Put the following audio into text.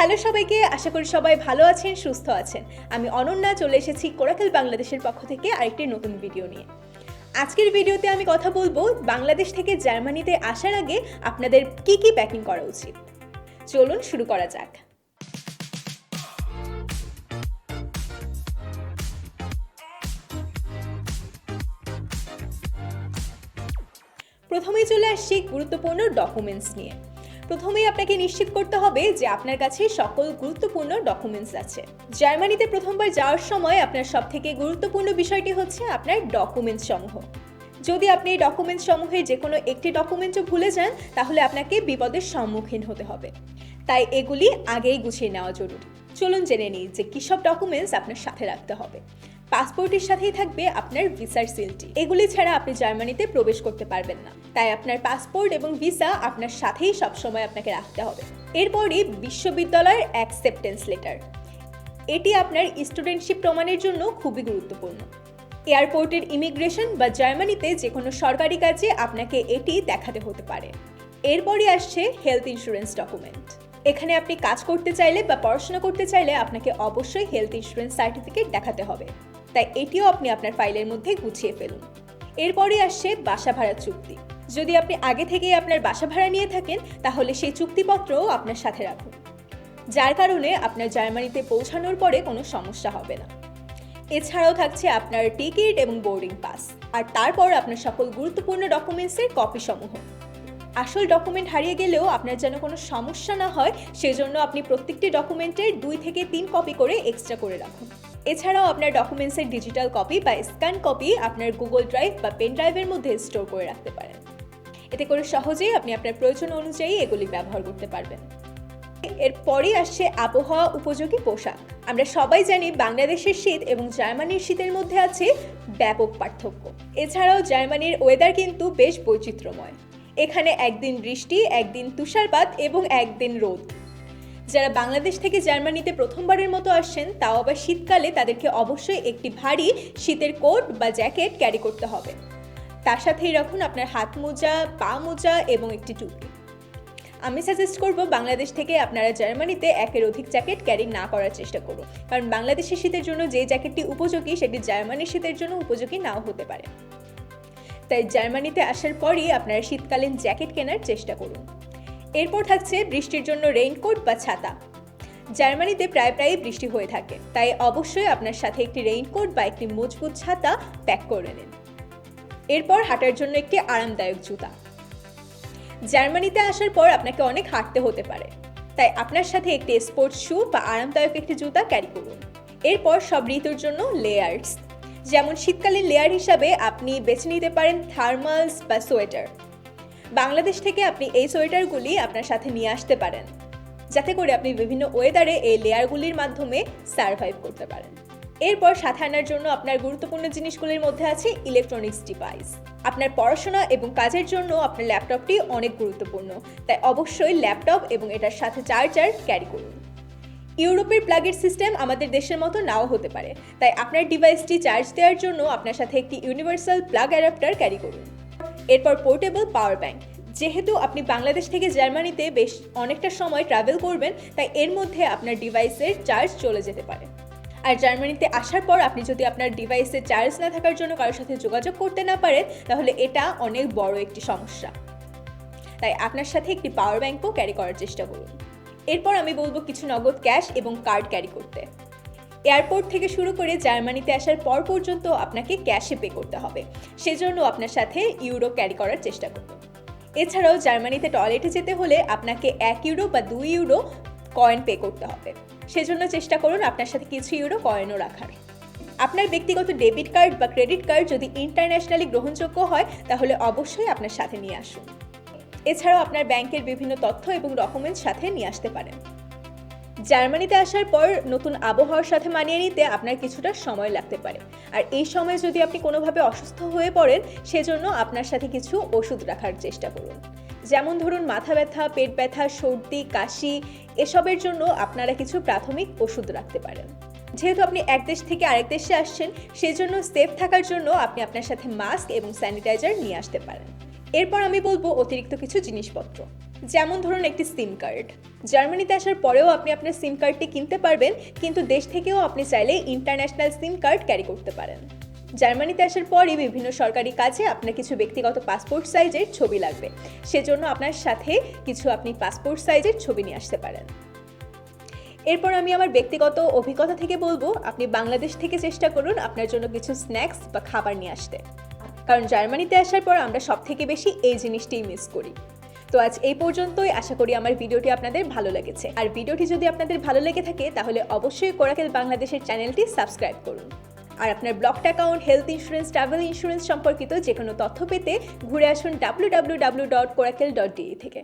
Hello সবাইকে, আশা করি সবাই ভালো আছেন, সুস্থ আছেন। আমি অনন্যা, চলে এসেছি কোরাকেল বাংলাদেশের পক্ষ থেকে আরেকটি নতুন ভিডিও নিয়ে। আজকের ভিডিওতে আমি কথা বলব বাংলাদেশ থেকে জার্মানিতে আসার আগে আপনাদের কি কি প্যাকিং করা উচিত। চলুন শুরু করা যাক। প্রথমেই চলে আসছি গুরুত্বপূর্ণ ডকুমেন্টস নিয়ে। প্রথমেই আপনাকে নিশ্চিত করতে হবে যে আপনার কাছে সকল গুরুত্বপূর্ণ ডকুমেন্টস আছে। জার্মানিতে প্রথমবার যাওয়ার সময় আপনার সবথেকে গুরুত্বপূর্ণ বিষয়টি হচ্ছে আপনার ডকুমেন্টস সমূহ। যদি আপনি এই ডকুমেন্টস সমূহের যে কোনো একটি ডকুমেন্টও ভুলে যান, তাহলে আপনাকে বিপদের সম্মুখীন হতে হবে। তাই এগুলি আগেই গুছিয়ে নেওয়া জরুরি। চলুন জেনে নিই যে কী সব ডকুমেন্টস আপনার সাথে রাখতে হবে। পাসপোর্টের সাথেই থাকবে আপনার ভিসার সিলটি। এগুলি ছাড়া আপনি জার্মানিতে প্রবেশ করতে পারবেন না। তাই আপনার পাসপোর্ট এবং ভিসা আপনার সাথেই সবসময় আপনাকে রাখতে হবে। এরপরই বিশ্ববিদ্যালয়ের অ্যাকসেপ্টেন্স লেটার এটি আপনার স্টুডেন্টশিপ প্রমাণের জন্য খুবই গুরুত্বপূর্ণ। এয়ারপোর্টের ইমিগ্রেশন বা জার্মানিতে যে কোনো সরকারি কাজে আপনাকে এটি দেখাতে হতে পারে। এরপরই আসছে হেলথ ইন্স্যুরেন্স ডকুমেন্ট এখানে আপনি কাজ করতে চাইলে বা পড়াশোনা করতে চাইলে আপনাকে অবশ্যই হেলথ ইন্স্যুরেন্স সার্টিফিকেট দেখাতে হবে। তাই এটিও আপনি আপনার ফাইলের মধ্যে গুছিয়ে ফেলুন। এরপরই আসছে বাসা ভাড়া চুক্তি। যদি আপনি আগে থেকেই আপনার বাসা ভাড়া নিয়ে থাকেন, তাহলে সেই চুক্তিপত্রও আপনার সাথে রাখুন। যার কারণে আপনার জার্মানিতে পৌঁছানোর পরে কোনো সমস্যা হবে না। এছাড়াও থাকছে আপনার টিকিট এবং বোর্ডিং পাস। আর তারপর আপনার সকল গুরুত্বপূর্ণ ডকুমেন্টসের কপি সমূহ আসল ডকুমেন্ট হারিয়ে গেলেও আপনার যেন কোনো সমস্যা না হয়, সেজন্য আপনি প্রত্যেকটি ডকুমেন্টের দুই থেকে তিন কপি করে এক্সট্রা করে রাখুন। এছাড়াও আপনার ডকুমেন্টসের ডিজিটাল কপি বা স্ক্যান কপি আপনার গুগল ড্রাইভ বা পেন ড্রাইভের মধ্যে স্টোর করে রাখতে পারেন। এতে করে সহজেই আপনি আপনার প্রয়োজন অনুযায়ী এগুলি ব্যবহার করতে পারবেন। এরপরই আসছে আবহাওয়া উপযোগী পোশাক। আমরা সবাই জানি বাংলাদেশের শীত এবং জার্মানির শীতের মধ্যে আছে ব্যাপক পার্থক্য। এছাড়াও জার্মানির ওয়েদার কিন্তু বেশ বৈচিত্র্যময়। এখানে একদিন বৃষ্টি, একদিন তুষারপাত এবং একদিন রোদ। যারা বাংলাদেশ থেকে জার্মানিতে প্রথমবারের মতো আসছেন, তাও আবার শীতকালে তাদেরকে অবশ্যই একটি ভারী শীতের কোট বা জ্যাকেট ক্যারি করতে হবে। তার সাথেই রাখুন আপনার হাত মোজা, পা মোজা এবং একটি টুপি। আমি সাজেস্ট করব বাংলাদেশ থেকে আপনারা জার্মানিতে একের অধিক জ্যাকেট ক্যারি না করার চেষ্টা করুন। কারণ বাংলাদেশের শীতের জন্য যে জ্যাকেটটি উপযোগী, সেটি জার্মানির শীতের জন্য উপযোগী নাও হতে পারে। তাই জার্মানিতে আসার পরই আপনারা শীতকালীন জ্যাকেট কেনার চেষ্টা করুন। এরপর থাকছে বৃষ্টির জন্য রেইনকোট বা ছাতা। জার্মানিতে প্রায় প্রায়ই বৃষ্টি হয়ে থাকে, তাই অবশ্যই আপনার সাথে একটি রেইনকোট বা একটি মজবুত ছাতা প্যাক করে নিন। এরপর হাঁটার জন্য একটি আরামদায়ক জুতা। জার্মানিতে আসার পর আপনাকে অনেক হাঁটতে হতে পারে, তাই আপনার সাথে একটি স্পোর্টস শু বা আরামদায়ক একটি জুতা ক্যারি করুন। এরপর সব ঋতুর জন্য লেয়ার্স যেমন শীতকালীন লেয়ার হিসাবে আপনি বেছে নিতে পারেন থার্মালস বা সোয়েটার। বাংলাদেশ থেকে আপনি এই সোয়েটারগুলি আপনার সাথে নিয়ে আসতে পারেন, যাতে করে আপনি বিভিন্ন ওয়েদারে এই লেয়ারগুলির মাধ্যমে সার্ভাইভ করতে পারেন। এরপর সাথে আনার জন্য আপনার গুরুত্বপূর্ণ জিনিসগুলির মধ্যে আছে ইলেকট্রনিক্স ডিভাইস আপনার পড়াশোনা এবং কাজের জন্য আপনার ল্যাপটপটি অনেক গুরুত্বপূর্ণ, তাই অবশ্যই ল্যাপটপ এবং এটার সাথে চার্জার ক্যারি করুন। ইউরোপের প্লাগের সিস্টেম আমাদের দেশের মতো নাও হতে পারে, তাই আপনার ডিভাইসটি চার্জ দেওয়ার জন্য আপনার সাথে একটি ইউনিভার্সাল প্লাগ অ্যাডাপ্টার ক্যারি করুন। এরপর পোর্টেবল পাওয়ার ব্যাংক। যেহেতু আপনি বাংলাদেশ থেকে জার্মানিতে বেশ অনেকটা সময় ট্রাভেল করবেন, তাই এর মধ্যে আপনার ডিভাইসের চার্জ চলে যেতে পারে। আর জার্মানিতে আসার পর আপনি যদি আপনার ডিভাইসে চার্জ না থাকার জন্য কারোর সাথে যোগাযোগ করতে না পারেন, তাহলে এটা অনেক বড় একটি সমস্যা। তাই আপনার সাথে একটি পাওয়ার ব্যাংকও ক্যারি করার চেষ্টা করুন। এরপর আমি বলব কিছু নগদ ক্যাশ এবং কার্ড ক্যারি করতে। এয়ারপোর্ট থেকে শুরু করে জার্মানিতে আসার পর পর্যন্ত আপনাকে ক্যাশে পে করতে হবে। সেজন্য আপনার সাথে ইউরো ক্যারি করার চেষ্টা করুন এছাড়াও জার্মানিতে টয়লেটে যেতে হলে আপনাকে এক ইউরো বা দুই ইউরো কয়েন পে করতে হবে। সেজন্য চেষ্টা করুন আপনার সাথে কিছু ইউরো কয়েনও রাখার। আপনার ব্যক্তিগত ডেবিট কার্ড বা ক্রেডিট কার্ড যদি ইন্টারন্যাশনালি গ্রহণযোগ্য হয়, তাহলে অবশ্যই আপনার সাথে নিয়ে আসুন। এছাড়াও আপনার ব্যাংকের বিভিন্ন তথ্য এবং ডকুমেন্টস সাথে নিয়ে আসতে পারেন। জার্মানিতে আসার পর নতুন আবহাওয়ার সাথে মানিয়ে নিতে আপনার কিছুটা সময় লাগতে পারে। আর এই সময় যদি আপনি কোনোভাবে অসুস্থ হয়ে পড়েন, সেজন্য আপনার সাথে কিছু ওষুধ রাখার চেষ্টা করুন। যেমন ধরুন, মাথা ব্যথা, পেট ব্যথা, সর্দি, কাশি, এসবের জন্য আপনারা কিছু প্রাথমিক ওষুধ রাখতে পারেন। যেহেতু আপনি এক দেশ থেকে আরেক দেশে আসছেন, সেজন্য সেফ থাকার জন্য আপনি আপনার সাথে মাস্ক এবং স্যানিটাইজার নিয়ে আসতে পারেন। এরপর আমি বলব অতিরিক্ত কিছু জিনিসপত্র। যেমন ধরুন একটি সিম কার্ড জার্মানিতে আসার পরেও আপনি আপনার সিম কার্ডটি কিনতে পারবেন, কিন্তু দেশ থেকেও আপনি চাইলে ইন্টারন্যাশনাল সিম কার্ড ক্যারি করতে পারেন। জার্মানিতে আসার পরই বিভিন্ন সরকারি কাজে আপনার কিছু ব্যক্তিগত পাসপোর্ট সাইজের ছবি লাগবে। সেজন্য আপনার সাথে কিছু আপনি পাসপোর্ট সাইজের ছবি নিয়ে আসতে পারেন। এরপর আমি আমার ব্যক্তিগত অভিজ্ঞতা থেকে বলব, আপনি বাংলাদেশ থেকে চেষ্টা করুন আপনার জন্য কিছু স্ন্যাক্স বা খাবার নিয়ে আসতে। কারণ জার্মানিতে আসার পর আমরা সব থেকে বেশি এই জিনিসটিই মিস করি। তো আজ এই পর্যন্তই, আশা করি আমার ভিডিওটি আপনাদের ভালো লেগেছে। আর ভিডিওটি যদি আপনাদের ভালো লেগে থাকে, তাহলে অবশ্যই কোরাকেল বাংলাদেশের চ্যানেলটি সাবস্ক্রাইব করুন। আর আপনার blocked account, health insurance, travel insurance সম্পর্কিত যে কোনো তথ্য পেতে ঘুরে আসুন W W W dot koracle dot DE থেকে।